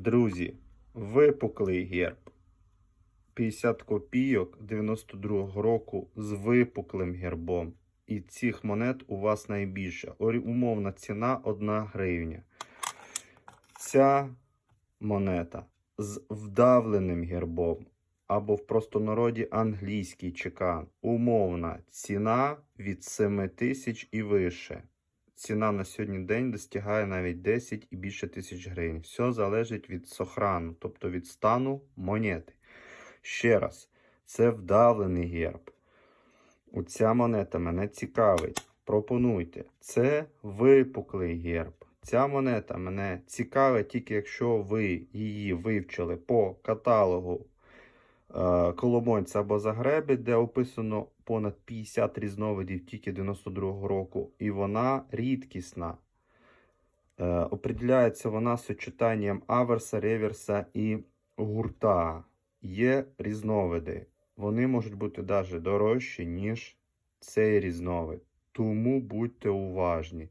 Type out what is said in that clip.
Друзі, випуклий герб. 50 копійок 92-го року з випуклим гербом. І цих монет у вас найбільше. Умовна ціна 1 гривня. Ця монета з вдавленим гербом або в простонароді англійський чекан. Умовна ціна від 7 тисяч і вище. Ціна на сьогодні день достигає навіть 10 і більше тисяч гривень. Все залежить від сохрану, тобто від стану монети. Ще раз, це вдавлений герб. Оця монета мене цікавить. Пропонуйте. Це випуклий герб. Ця монета мене цікавить тільки якщо ви її вивчили по каталогу Коломойця або Загреби, де описано понад 50 різновидів тільки 92-го року, і вона рідкісна. Е, определяється вона сочетанням аверса, реверса і гурта. Є різновиди. Вони можуть бути навіть дорожчі, ніж цей різновид. Тому будьте уважні.